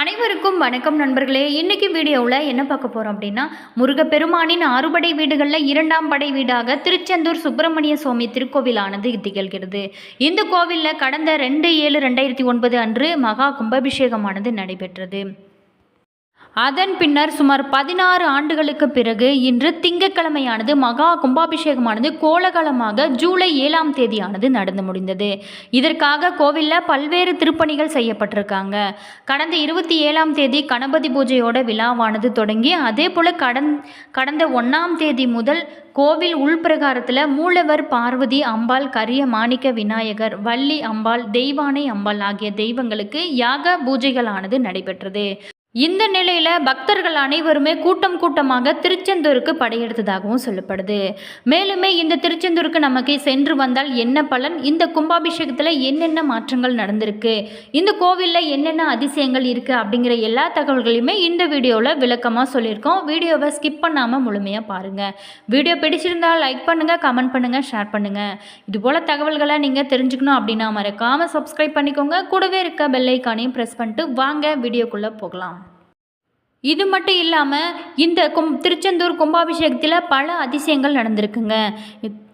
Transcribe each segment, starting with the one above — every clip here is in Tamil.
அனைவருக்கும் வணக்கம் நண்பர்களே. இன்னைக்கு வீடியோவில் என்ன பார்க்க போகிறோம் அப்படின்னா முருகப்பெருமானின் ஆறுபடை வீடுகளில் இரண்டாம் படை வீடாக திருச்செந்தூர் சுப்பிரமணிய சுவாமி திருக்கோவிலானது திகழ்கிறது. இந்த கோவிலில் கடந்த ரெண்டு ஏழு ரெண்டாயிரத்தி ஒன்பது அன்று மகா கும்பாபிஷேகமானது நடைபெற்றது. அதன் பின்னர் சுமார் பதினாறு ஆண்டுகளுக்கு பிறகு இன்று திங்கட்கிழமையானது மகா கும்பாபிஷேகமானது கோலகலமாக ஜூலை ஏழாம் தேதியானது நடந்து முடிந்தது. இதற்காக கோவிலில் பல்வேறு திருப்பணிகள் செய்யப்பட்டிருக்காங்க. கடந்த இருபத்தி ஏழாம் தேதி கணபதி பூஜையோட விழாவானது தொடங்கி அதே போல் கடந் கடந்த ஒன்றாம் தேதி முதல் கோவில் உள்பிரகாரத்தில் மூலவர் பார்வதி அம்பாள் கரிய மாணிக்க விநாயகர் வள்ளி அம்பாள் தெய்வானை அம்பாள் ஆகிய தெய்வங்களுக்கு யாக பூஜைகளானது நடைபெற்றது. இந்த நிலையில் பக்தர்கள் அனைவருமே கூட்டம் கூட்டமாக திருச்செந்தூருக்கு படையெடுத்ததாகவும் சொல்லப்படுது. மேலுமே இந்த திருச்செந்தூருக்கு நமக்கு சென்று வந்தால் என்ன பலன்? இந்த கும்பாபிஷேகத்தில் என்னென்ன மாற்றங்கள் நடந்திருக்கு? இந்த கோவிலில் என்னென்ன அதிசயங்கள் இருக்குது அப்படிங்கிற எல்லா தகவல்களையுமே இந்த வீடியோவில் விளக்கமாக சொல்லியிருக்கோம். வீடியோவை ஸ்கிப் பண்ணாமல் முழுமையாக பாருங்கள் வீடியோ பிடிச்சிருந்தால் லைக் பண்ணுங்கள் கமெண்ட் பண்ணுங்கள் ஷேர் பண்ணுங்கள் இதுபோல் தகவல்களை நீங்கள் தெரிஞ்சுக்கணும் அப்படின்னா மறக்காமல் சப்ஸ்கிரைப் பண்ணிக்கோங்க. கூடவே இருக்க பெல்லைக்கானையும் ப்ரெஸ் பண்ணிட்டு வாங்க வீடியோக்குள்ளே போகலாம். இது மட்டும் இல்லாமல் இந்த கும் திருச்செந்தூர் கும்பாபிஷேகத்தில் பல அதிசயங்கள் நடந்திருக்குங்க.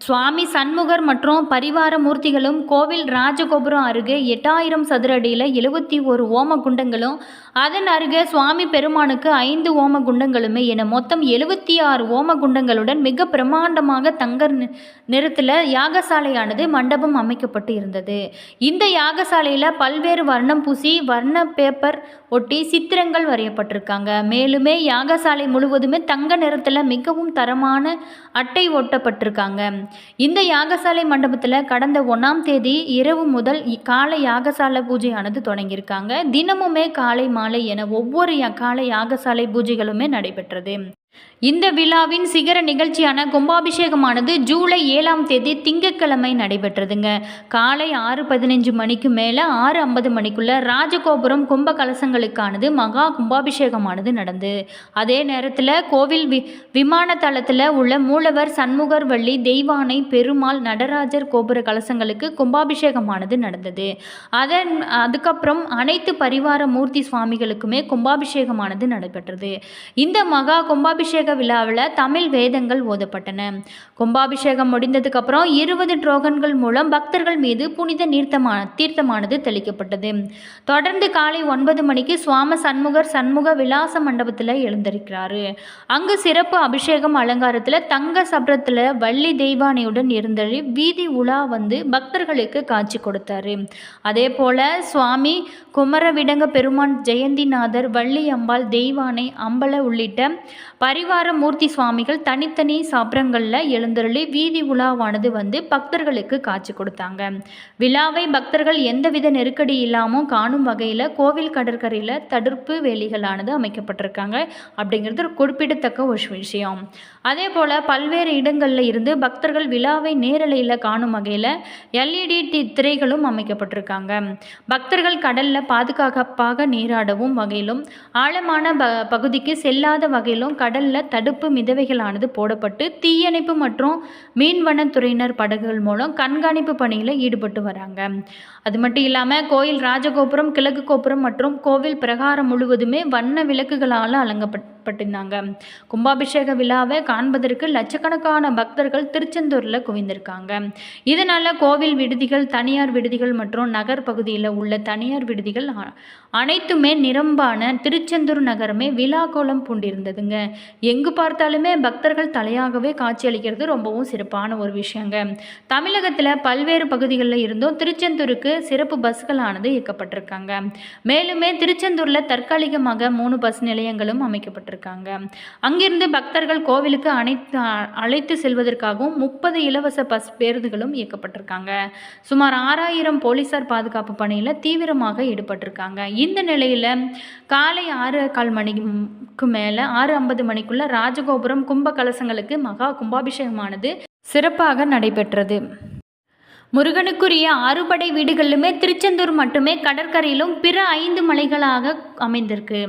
சுவாமி சண்முகர் மற்றும் பரிவார மூர்த்திகளும் கோவில் ராஜகோபுரம் அருகே எட்டாயிரம் சதுர அடியில் எழுபத்தி ஒரு ஓம குண்டங்களும் அதன் அருகே சுவாமி பெருமானுக்கு ஐந்து ஓம குண்டங்களுமே என மொத்தம் எழுபத்தி ஆறு ஓம குண்டங்களுடன் மிக பிரம்மாண்டமாக தங்க நிறத்தில் யாகசாலையானது மண்டபம் அமைக்கப்பட்டு இருந்தது. இந்த யாகசாலையில் பல்வேறு வர்ணம் பூசி வர்ண பேப்பர் ஒட்டி சித்திரங்கள் வரையப்பட்டிருக்காங்க. மேலுமே யாகசாலை முழுவதுமே தங்க நிறத்தில் மிகவும் தரமான அட்டை ஒட்டப்பட்டிருக்காங்க இந்த யாகசாலை மண்டபத்தில் கடந்த ஒன்றாம் தேதி இரவு முதல் காலை யாகசாலை பூஜையானது தொடங்கியிருக்காங்க. தினமுமே காலை மாலை என ஒவ்வொரு காலை யாகசாலை பூஜைகளுமே நடைபெற்றது. இந்த விழாவின் சிகர நிகழ்ச்சியான கும்பாபிஷேகமானது ஜூலை ஏழாம் தேதி திங்கட்கிழமை நடைபெற்றதுங்க. காலை ஆறு பதினஞ்சு மணிக்கு மேலே ஆறு ஐம்பது மணிக்குள்ள ராஜகோபுரம் கும்ப கலசங்களுக்கானது மகா கும்பாபிஷேகமானது நடந்து. அதே நேரத்தில் கோவில் வி விமான தளத்தில் உள்ள மூலவர் சண்முகர் வள்ளி தெய்வானை பெருமாள் நடராஜர் கோபுர கலசங்களுக்கு கும்பாபிஷேகமானது நடந்தது. அதன் அதுக்கப்புறம் அனைத்து பரிவார மூர்த்தி சுவாமிகளுக்குமே கும்பாபிஷேகமானது நடைபெற்றது. இந்த மகா கும்பாபிஷேக விழாவில் தமிழ் வேதங்கள் ஓதப்பட்டன. கும்பாபிஷேகம் முடிந்ததுக்கப்புறம் இருபது ட்ரோகன்கள் மூலம் பக்தர்கள் மீது புனித நீர்த்தமான தீர்த்தமானது தெளிக்கப்பட்டது. தொடர்ந்து காலை ஒன்பது மணிக்கு சுவாம சண்முகர் சண்முக விலாச மண்டபத்தில் எழுந்திருக்கிறாரு. அங்கு சிறப்பு அபிஷேகம் அலங்காரத்தில் தங்க சப்ரத்தில் வள்ளி தெய்வானையுடன் இருந்தழி வீதி உலா வந்து பக்தர்களுக்கு காட்சி கொடுத்தாரு. அதே போல சுவாமி குமரவிடங்க பெருமான் ஜெயந்திநாதர் வள்ளி அம்பாள் தெய்வானை அம்பல உள்ளிட்ட பரிவார மூர்த்தி சுவாமிகள் தனித்தனி சாப்ரங்களில் எழுந்தருளி வீதி உலாவானது வந்து பக்தர்களுக்கு காட்சி கொடுத்தாங்க. விழாவை பக்தர்கள் எந்தவித நெருக்கடி இல்லாமல் காணும் வகையில் கோவில் கடற்கரையில் தடுப்பு வேலிகளானது அமைக்கப்பட்டிருக்காங்க. அப்படிங்கிறது ஒரு குறிப்பிடத்தக்க ஒரு விஷயம். அதே போல் பல்வேறு இடங்களில் இருந்து பக்தர்கள் விழாவை நேரலையில் காணும் வகையில் எல்இடி டி திரைகளும் அமைக்கப்பட்டிருக்காங்க. பக்தர்கள் கடலில் பாதுகாப்பாக நீராடவும் வகையிலும் ஆழமான ப பகுதிக்கு செல்லாத வகையிலும் கடலில் தடுப்பு மிதவைகளானது போடப்பட்டு தீயணைப்பு மற்றும் மீன்வனத்துறையினர் படகுகள் மூலம் கண்காணிப்பு பணியில் ஈடுபட்டு வராங்க. அது மட்டும் இல்லாமல் கோயில் ராஜகோபுரம் கிழக்கு கோபுரம் மற்றும் கோவில் பிரகாரம் முழுவதுமே வண்ண விளக்குகளால் பட்டிருந்தாங்க கும்பாபிஷேக விழாவை காண்பதற்கு லட்சக்கணக்கான பக்தர்கள் திருச்செந்தூரில் குவிந்திருக்காங்க. இதனால் கோவில் விடுதிகள் தனியார் விடுதிகள் மற்றும் நகர் பகுதியில் உள்ள தனியார் விடுதிகள் அ- அனைத்துமே நிரம்பான திருச்செந்தூர் நகரமே விழா கோலம் பூண்டிருந்ததுங்க. எங்கு பார்த்தாலுமே பக்தர்கள் தலையாகவே காட்சியளிக்கிறது ரொம்பவும் சிறப்பான ஒரு விஷயங்க. தமிழகத்தில் பல்வேறு பகுதிகளில் இருந்தும் திருச்செந்தூருக்கு சிறப்பு பஸ்களானது இயக்கப்பட்டிருக்காங்க. மேலுமே திருச்செந்தூரில் தற்காலிகமாக மூணு பஸ் நிலையங்களும் அமைக்கப்பட்டிருக்காங்க அங்கிருந்து பக்தர்கள் கோவிலுக்கு அனைத்து அழைத்து செல்வதற்காகவும் முப்பது இலவச பஸ் பேருந்துகளும் இயக்கப்பட்டிருக்காங்க. சுமார் ஆறாயிரம் போலீசார் பாதுகாப்பு பணியில் தீவிரமாக ஈடுபட்டிருக்காங்க. இந்த நிலையில் காலை ஆறு கால் மணிக்கு மேலே ஆறு ஐம்பது மணிக்குள்ள ராஜகோபுரம் கும்ப கலசங்களுக்கு மகா கும்பாபிஷேகமானது சிறப்பாக நடைபெற்றது. முருகனுக்குரிய ஆறுபடை வீடுகளிலுமே திருச்செந்தூர் மட்டுமே கடற்கரையிலும் பிற ஐந்து மலைகளாக அமைந்திருக்கு.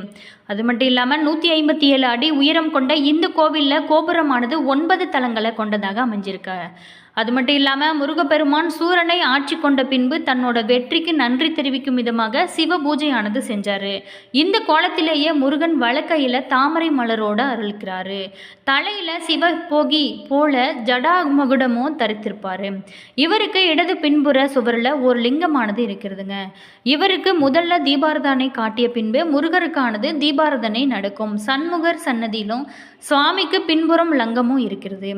அது மட்டும் இல்லாமல் நூற்றி ஐம்பத்தி ஏழு அடி உயரம் கொண்ட இந்த கோவிலில் கோபுரமானது ஒன்பது தளங்களை கொண்டதாக அமைஞ்சிருக்கு. அது மட்டும் இல்லாமல் முருகப்பெருமான் சூரனை ஆட்சி கொண்ட பின்பு தன்னோட வெற்றிக்கு நன்றி தெரிவிக்கும் விதமாக சிவ பூஜையானது செஞ்சார். இந்த கோலத்திலேயே முருகன் வழக்கையில் தாமரை மலரோடு அருள்கிறாரு. தலையில் சிவ போகி போல ஜடாமகுடமும் தரித்திருப்பார். இவருக்கு இடது பின்புற சுவரில் ஒரு லிங்கமானது இருக்கிறதுங்க. இவருக்கு முதல்ல தீபாரதானை காட்டிய பின்பு முருகருக்கானது தீபாரதனை நடக்கும் சண்முகர் சன்னதியிலும் சுவாமிக்கு பின்புறம் லங்கமும் இருக்கிறது.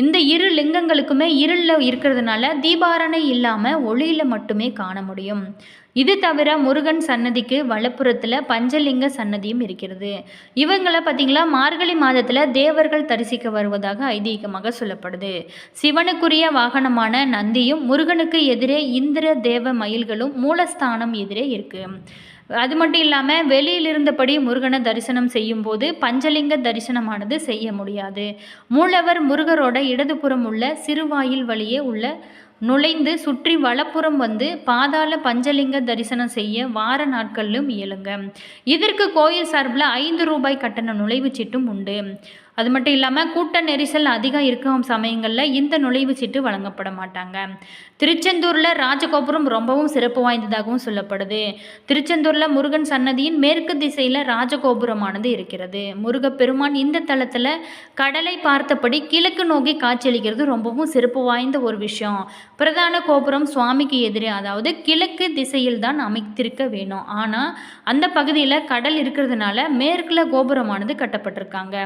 இந்த இரு லிங்கங்களுக்குமே இருளில் இருக்கிறதுனால தீபாரணை இல்லாமல் ஒளியில் மட்டுமே காண முடியும். இது தவிர முருகன் சன்னதிக்கு வலப்புறத்தில் பஞ்சலிங்க சன்னதியும் இருக்கிறது. இவங்களை பார்த்திங்களா மார்கழி மாதத்தில் தேவர்கள் தரிசிக்க வருவதாக ஐதீகமாக சொல்லப்படுது. சிவனுக்குரிய வாகனமான நந்தியும் முருகனுக்கு எதிரே இந்திர தேவ மயில்களும் மூலஸ்தானம் எதிரே இருக்குது அது மட்டும் இல்லாமல் வெளியில் இருந்தபடி முருகனை தரிசனம் செய்யும்போது பஞ்சலிங்க தரிசனமானது செய்ய முடியாது. மூலவர் முருகரோட இடதுபுறம் உள்ள சிறுவாயில் வழியே உள்ள நுழைந்து சுற்றி வலப்புறம் வந்து பாதாள பஞ்சலிங்க தரிசனம் செய்ய வார நாட்களிலும் இயலுங்க. இதற்கு கோயில் சார்பில் ஐந்து ரூபாய் கட்டண நுழைவுச் சீட்டும் உண்டு. அது மட்டும் இல்லாமல் கூட்ட நெரிசல் அதிகம் இருக்கும் சமயங்களில் இந்த நுழைவு சீட்டு வழங்கப்பட மாட்டாங்க. திருச்செந்தூரில் ராஜகோபுரம் ரொம்பவும் சிறப்பு வாய்ந்ததாகவும் சொல்லப்படுது. திருச்செந்தூரில் முருகன் சன்னதியின் மேற்கு திசையில் ராஜகோபுரமானது இருக்கிறது. முருகப்பெருமான் இந்த தளத்தில் கடலை பார்த்தபடி கிழக்கு நோக்கி காட்சியளிக்கிறது ரொம்பவும் சிறப்பு வாய்ந்த ஒரு விஷயம். பிரதான கோபுரம் சுவாமிக்கு எதிரே அதாவது கிழக்கு திசையில் தான் அமைத்திருக்க வேணும். ஆனால் அந்த பகுதியில் கடல் இருக்கிறதுனால மேற்கில் கோபுரமானது கட்டப்பட்டிருக்காங்க.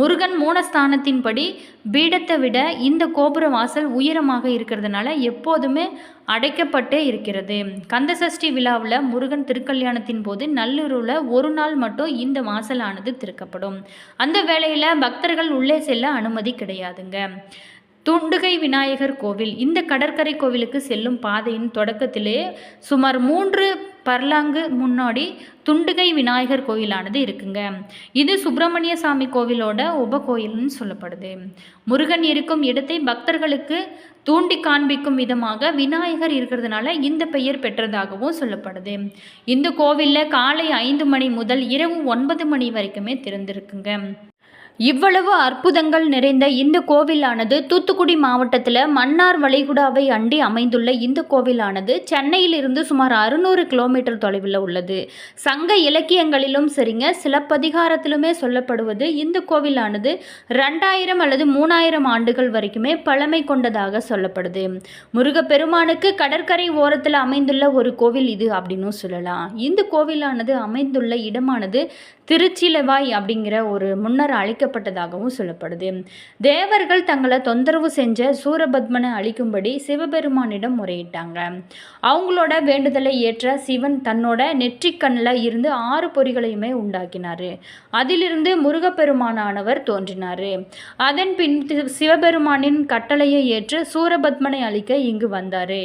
முரு முருகன் மூலஸ்தானத்தின்படி பீடத்தை விட இந்த கோபுர வாசல் உயரமாக இருக்கிறதுனால எப்போதுமே அடைக்கப்பட்டே இருக்கிறது. கந்தசஷ்டி விழாவில் முருகன் திருக்கல்யாணத்தின் போது நல்லூரில் ஒரு நாள் மட்டும் இந்த வாசலானது திறக்கப்படும். அந்த வேளையில் பக்தர்கள் உள்ளே செல்ல அனுமதி கிடையாதுங்க. துண்டுகை விநாயகர் கோவில் இந்த கடற்கரை கோவிலுக்கு செல்லும் பாதையின் தொடக்கத்திலே சுமார் மூன்று பர்லாங்கு முன்னாடி துண்டுகை விநாயகர் கோயிலானது இருக்குங்க. இது சுப்பிரமணிய சாமி கோவிலோட உப கோயில்னு சொல்லப்படுது. முருகன் இருக்கும் இடத்தை பக்தர்களுக்கு தூண்டி காண்பிக்கும் விதமாக விநாயகர் இருக்கிறதுனால இந்த பெயர் பெற்றதாகவும் சொல்லப்படுது. இந்த கோவிலில் காலை ஐந்து மணி முதல் இரவு ஒன்பது மணி வரைக்குமே திறந்திருக்குங்க. இவ்வளவு அற்புதங்கள் நிறைந்த இந்த கோவிலானது தூத்துக்குடி மாவட்டத்தில் மன்னார் வளைகுடாவை அண்டி அமைந்துள்ள இந்த கோவிலானது சென்னையிலிருந்து சுமார் அறுநூறு கிலோமீட்டர் தொலைவில் உள்ளது. சங்க இலக்கியங்களிலும் சரிங்க சிலப்பதிகாரத்திலுமே சொல்லப்படுவது இந்த கோவிலானது ரெண்டாயிரம் அல்லது மூணாயிரம் ஆண்டுகள் வரைக்குமே பழமை கொண்டதாக சொல்லப்படுது. முருகப்பெருமானுக்கு கடற்கரை ஓரத்தில் அமைந்துள்ள ஒரு கோவில் இது அப்படின்னு சொல்லலாம். இந்த கோவிலானது அமைந்துள்ள இடமானது திருச்சிலவாய் அப்படிங்கிற ஒரு முன்னர் அழைக்க கொடுக்கப்பட்டதாகவும் சொல்லப்படுது. தேவர்கள் தங்களை தொந்தரவு செஞ்ச சூரபத்மனை அழிக்கும்படி சிவபெருமானிடம் முறையிட்டாங்க. அவங்களோட வேண்டுதலை ஏற்ற சிவன் தன்னோட நெற்றிக்கண்ணில் இருந்து ஆறு பொறிகளையுமே உண்டாக்கினார். அதிலிருந்து முருகப்பெருமானானவர் தோன்றினார். அதன் பின் சிவபெருமானின் கட்டளையை ஏற்று சூரபத்மனை அழிக்க இங்கு வந்தார்.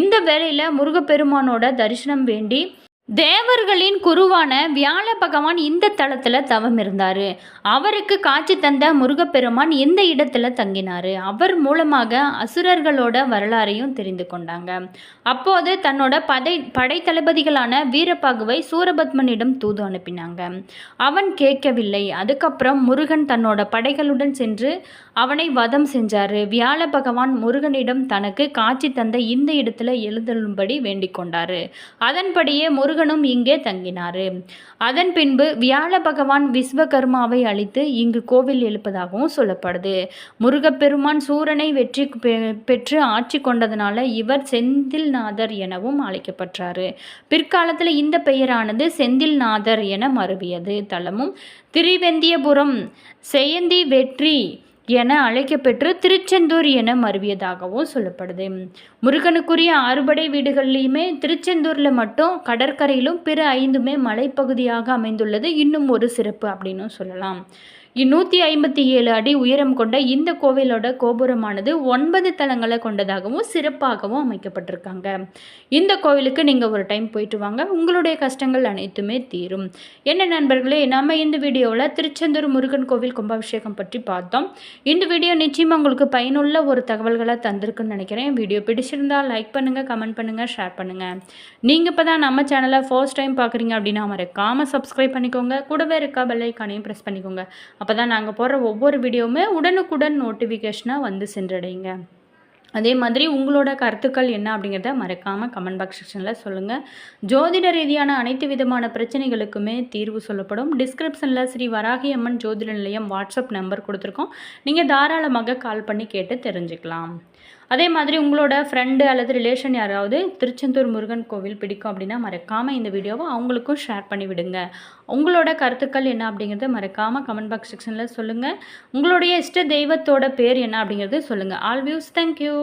இந்த வேளையில் முருகப்பெருமானோட தரிசனம் வேண்டி தேவர்களின் குருவான வியாழ பகவான் இந்த தளத்தில் தவம் இருந்தார். அவருக்கு காட்சி தந்த முருகப்பெருமான் இந்த இடத்துல தங்கினார். அவர் மூலமாக அசுரர்களோட வரலாறையும் தெரிந்து கொண்டாங்க. அப்போது தன்னோட படை படை தளபதிகளான சூரபத்மனிடம் தூது அனுப்பினாங்க. அவன் கேட்கவில்லை. அதுக்கப்புறம் முருகன் தன்னோட படைகளுடன் சென்று அவனை வதம் செஞ்சார். வியாழ பகவான் முருகனிடம் தனக்கு காட்சி தந்த இந்த இடத்துல எழுதலும்படி வேண்டிக் கொண்டார். அதன்படியே முருகன் முருகனும் இங்கே தங்கினார். அதன் பின்பு வியாழ பகவான் விஸ்வகர்மாவை அழித்து இங்கு கோவில் எழுப்பதாகவும் சொல்லப்படுது. முருகப்பெருமான் சூரனை வெற்றி பெற்று ஆட்சி கொண்டதனால இவர் செந்தில்நாதர் எனவும் அழைக்கப்பட்டார். பிற்காலத்தில் இந்த பெயரானது செந்தில்நாதர் என மருவியது. தலமும் திருவெந்தியபுரம் செயந்தி வெற்றி என அழைக்கப்பெற்று திருச்செந்தூர் என மருவியதாகவும் சொல்லப்படுது. முருகனுக்குரிய ஆறுபடை வீடுகள்லையுமே திருச்செந்தூரில் மட்டும் கடற்கரையிலும் பிற ஐந்துமே மலைப்பகுதியாக அமைந்துள்ளது. இன்னும் ஒரு சிறப்பு அப்படின்னு சொல்லலாம். இந்நூற்றி ஐம்பத்தி ஏழு அடி உயரம் கொண்ட இந்த கோவிலோட கோபுரமானது ஒன்பது தலங்களை கொண்டதாகவும் சிறப்பாகவும் அமைக்கப்பட்டிருக்காங்க. இந்த கோவிலுக்கு நீங்கள் ஒரு டைம் போயிட்டு வாங்க. உங்களுடைய கஷ்டங்கள் அனைத்துமே தீரும். என்ன நண்பர்களே நம்ம இந்த வீடியோவில் திருச்செந்தூர் முருகன் கோவில் கும்பாபிஷேகம் பற்றி பார்த்தோம். இந்த வீடியோ நிச்சயமாக உங்களுக்கு பயனுள்ள ஒரு தகவல்களை தந்திருக்குன்னு நினைக்கிறேன். வீடியோ பிடிச்சிருந்தால் லைக் பண்ணுங்கள் கமெண்ட் பண்ணுங்கள் ஷேர் பண்ணுங்கள் நீங்கள் இப்போ தான் நம்ம சேனலை ஃபர்ஸ்ட் டைம் பார்க்குறீங்க அப்படின்னா மறக்காமல் சப்ஸ்கிரைப் பண்ணிக்கோங்க. கூடவே இருக்கா பெல்லைக்கானையும் ப்ரெஸ் பண்ணிக்கோங்க. அப்போ தான் நாங்கள் போடுற ஒவ்வொரு வீடியோவுமே உடனுக்குடன் நோட்டிஃபிகேஷனாக வந்து சென்றடைங்க அதே மாதிரி உங்களோட கருத்துக்கள் என்ன அப்படிங்கிறத மறக்காமல் கமெண்ட் பாக்ஸ் செக்ஷனில் சொல்லுங்கள் ஜோதிட ரீதியான அனைத்து விதமான பிரச்சனைகளுக்குமே தீர்வு சொல்லப்படும். டிஸ்கிரிப்ஷனில் ஸ்ரீ வராகி அம்மன் ஜோதிட நிலையம் வாட்ஸ்அப் நம்பர் கொடுத்துருக்கோம். நீங்கள் தாராளமாக கால் பண்ணி கேட்டு தெரிஞ்சுக்கலாம். அதே மாதிரி உங்களோட ஃப்ரெண்டு அல்லது ரிலேஷன் யாராவது திருச்செந்தூர் முருகன் கோவில் பிடிக்கும் அப்படின்னா மறக்காமல் இந்த வீடியோவை அவங்களுக்கும் ஷேர் பண்ணி விடுங்க. உங்களோட கருத்துக்கள் என்ன அப்படிங்கிறத மறக்காமல் கமெண்ட் பாக்ஸ் செக்ஷனில் சொல்லுங்கள் உங்களுடைய இஷ்ட தெய்வத்தோட பேர் என்ன அப்படிங்கிறது சொல்லுங்கள் ஆல் வியூஸ் தேங்க்யூ